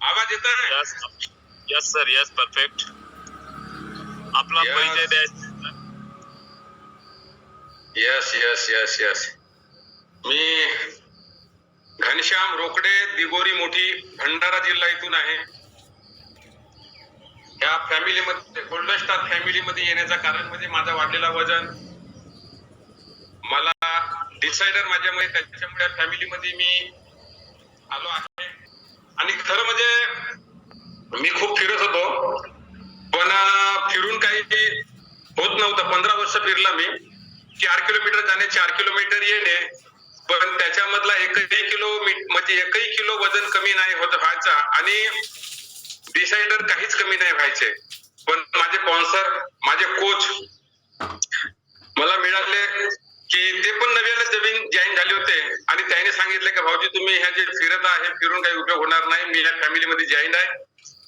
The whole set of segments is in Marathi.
आवाज येत yes yes sir yes perfect आपला Yes. परिचय द्यायचा यस यस यस यस मी घनश्याम रोकडे दिगोरी मोठी भंडारा जिल्हा इथून आहे. या फॅमिलीमध्ये गोल्डन स्टार फॅमिलीमध्ये येण्याचं कारण म्हणजे माझा वाढलेला वजन. मला डिसायडर माझ्यामुळे त्याच्यामुळे फॅमिलीमध्ये मी आलो आहे. आणि खरं म्हणजे मी खूप फिरत होतो. पण फिरून काही होत नव्हतं. पंधरा वर्ष फिरला मी. चार किलोमीटर जाणे चार किलोमीटर येणे. पण त्याच्यामधला एकही किलो म्हणजे एकही किलो वजन कमी नाही होत व्हायचा. आणि डिसाइडर काहीच कमी नाही व्हायचे. पण माझे स्पॉन्सर माझे कोच मला मिळाले की ते पण नव्याने नवीन जॉईन झाले होते. आणि त्यांनी सांगितलं की भाऊजी तुम्ही ह्या जे फिरत आहे फिरून काही उपयोग होणार नाही. मी ह्या फॅमिलीमध्ये जॉईन आहे.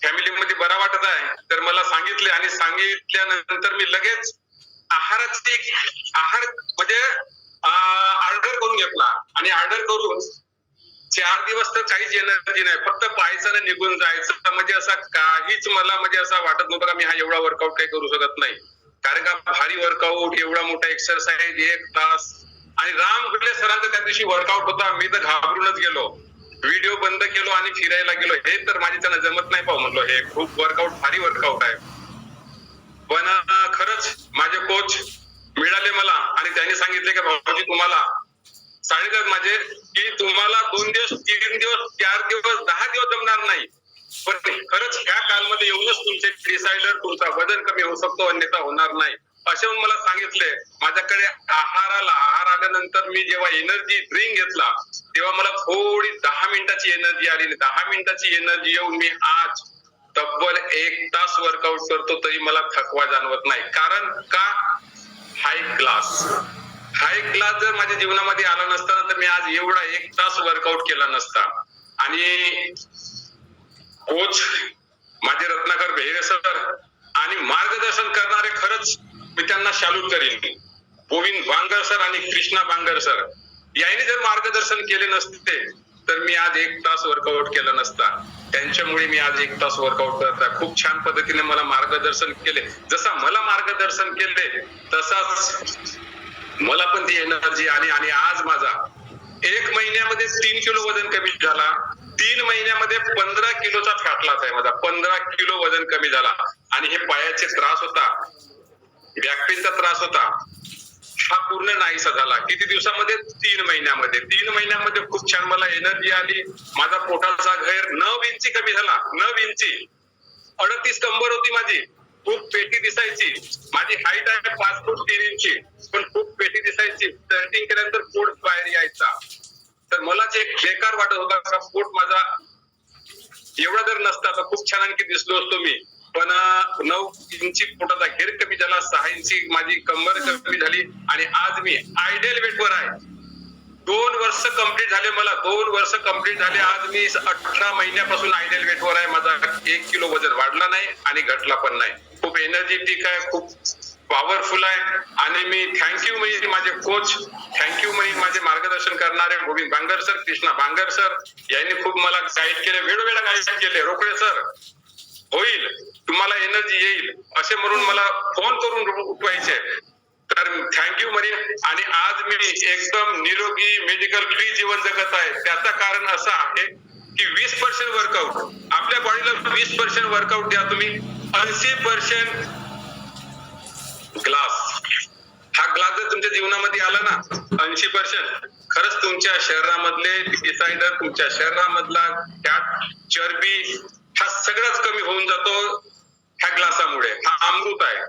फॅमिलीमध्ये बरा वाटत आहे. तर मला सांगितले आणि सांगितल्यानंतर मी लगेच आहाराची आहार म्हणजे ऑर्डर करून घेतला. आणि ऑर्डर करून चार दिवस तर काहीच एनर्जी नाही. फक्त पाहायचं आणि निघून जायचं. म्हणजे असा काहीच मला म्हणजे असा वाटत नव्हतं का मी हा एवढा वर्कआउट काही करू शकत नाही. कारण का भारी वर्कआउट एवढा मोठा एक्सरसाइज एक तास आणि राम गुडले सरांचा त्या दिवशी वर्कआउट होता. मी तर घाबरूनच गेलो. व्हिडिओ बंद केलो आणि फिरायला गेलो. हे तर माझी त्यांना जमत नाही पाहू म्हणलो हे खूप वर्कआउट भारी वर्कआउट आहे. पण खरंच माझे कोच मिळाले मला आणि त्यांनी सांगितले की भाऊजी तुम्हाला सांगितलं माझे म्हणजे की तुम्हाला दोन दिवस तीन दिवस चार दिवस दहा दिवस जमणार नाही. पण खरंच ह्या कालमध्ये येऊनच तुमचे डिसायडर तुमचा वजन कमी होऊ शकतो अन्यथा होणार नाही. असे म्हणून मला सांगितले माझ्याकडे आहाराला आहार आल्यानंतर मी जेव्हा एनर्जी ड्रिंक घेतला तेव्हा मला थोडी दहा मिनिटाची एनर्जी आली दहा मिनिटाची एनर्जी येऊन मी आज तब्बल एक तास वर्कआउट करतो तरी मला थकवा जाणवत नाही. कारण का? हाय क्लास हाय क्लास जर माझ्या जीवनामध्ये आला नसताना तर मी आज एवढा एक तास वर्कआउट केला नसता. आणि कोच माझे रत्नाकर भेरे सर आणि मार्गदर्शन करणारे खरंच मी त्यांना शालूट करीन. गोविंद बांगर सर आणि कृष्णा बांगर सर यांनी जर मार्गदर्शन केले नसते तर मी आज एक तास वर्कआउट केला नसता. त्यांच्यामुळे मी आज एक तास वर्कआउट करता खूप छान पद्धतीने मला मार्गदर्शन केले. जसा मला मार्गदर्शन केले तसाच मला पण ती एनर्जी आणि आणि आज माझा एक महिन्यामध्ये तीन किलो वजन कमी झाला. तीन महिन्यामध्ये पंधरा किलोचा फॅट लॉस आहे माझा. पंधरा किलो वजन कमी झाला. आणि हे पायाचे त्रास होता. बॅकपेनचा त्रास होता. हा पूर्ण नाहीसा झाला किती दिवसामध्ये? तीन महिन्यामध्ये. तीन महिन्यामध्ये खूप छान मला एनर्जी आली. माझा पोटाचा घर नऊ इंची कमी झाला. नऊ इंची. अडतीस कंबर होती माझी. खूप पेटी दिसायची. माझी हाईट आहे पाच फूट तीन इंची. पण खूप पेटी दिसायची. स्टार्टिंग केल्यानंतर पोट बाहेर यायचा. तर मला जे बेकार वाटत होता. पोट माझा एवढा जर नसता तर खूप छान आणखी दिसलो असतो मी. पण नऊ इंची पोटाचा घेर कमी झाला सहा इंची माझी कंबर कमी झाली आणि आज मी आयडियल वेटवर आहे. दोन वर्ष कंप्लीट झाले मला दोन वर्ष कंप्लीट झाले आज मी अठरा महिन्यापासून आयडियल वेटवर आहे. माझा एक किलो वजन वाढला नाही आणि घटला पण नाही. खूप एनर्जेटिक आहे खूप पॉवरफुल आहे. आणि मी थँक्यू म्हणजे माझे कोच थँक्यू म्हणजे माझे मार्गदर्शन करणारे गोविंद बांगर सर कृष्णा बांगर सर यांनी खूप मला गाईड केले वेळोवेळा गाईड केले. रोकडे सर होईल. तुम्हाला एनर्जी येईल. असे म्हणून मला फोन करून उठवायचे. तर थँक्यू म्हणेन आणि आज मी एकदम निरोगी मेडिकल फ्री जीवन जगत आहे. त्याचं कारण असं आहे की वीस पर्सेंट वर्कआउट आपल्या बॉडीला वीस पर्सेंट वर्कआउट द्या तुम्ही. ऐंशी पर्सेंट ग्लास हा ग्लास जर तुमच्या जीवनामध्ये आला ना ऐंशी पर्सेंट खरंच तुमच्या शरीरामधले डिसाइडर तुमच्या शरीरामधला त्यात चरबी हा सगळाच कमी होऊन जातो. ह्या ग्लासामुळे. हा अमृत आहे.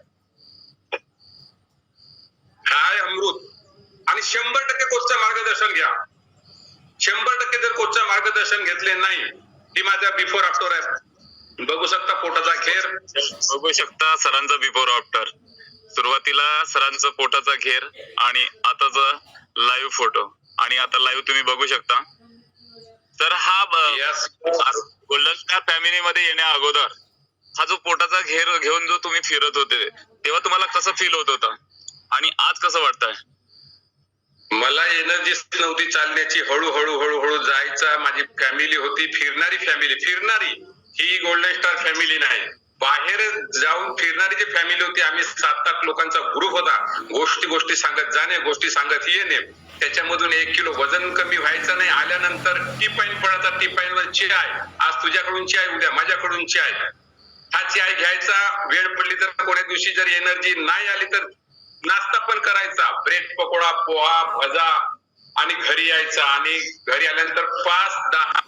हा आहे अमृत. आणि शंभर टक्के कोचचं मार्गदर्शन घ्या. शंभर टक्के जर कोचचं मार्गदर्शन घेतले नाही ती माझ्या बिफोर आफ्टर आहे बघू शकता पोटाचा घेर. बघू शकता सरांचा बिफोर आफ्टर सुरुवातीला सरांचं पोटाचा घेर आणि आताचा लाईव्ह फोटो आणि आता लाईव्ह तुम्ही बघू शकता. तर हा Yes. गोल्डन स्टार फॅमिली मध्ये येण्या अगोदर हा जो पोटाचा घेर घेऊन जो तुम्ही फिरत होते तेव्हा तुम्हाला कसं फील होत होतं? आणि आज कसं वाटतंय? मला एनर्जी नव्हती चालण्याची. हळूहळू हळूहळू जायचा. माझी फॅमिली होती. फिरणारी फॅमिली फिरणारी ही गोल्डन स्टार फॅमिली नाही. बाहेर जाऊन फिरणारी जी फॅमिली होती आम्ही सात आठ लोकांचा ग्रुप होता. गोष्टी गोष्टी सांगत जाणे गोष्टी सांगत येणे. त्याच्यामधून एक किलो वजन कमी व्हायचं नाही. आल्यानंतर टी पाईन पडायचा टी वर चाय आज तुझ्याकडून चाय उद्या माझ्याकडून चाय हा चाय घ्यायचा वेळ पडली तर कोण्या दिवशी जर एनर्जी नाही आली तर नाश्ता पण करायचा. ब्रेड पकोडा पोहा भजा आणि घरी यायचा आणि घरी आल्यानंतर पाच दहा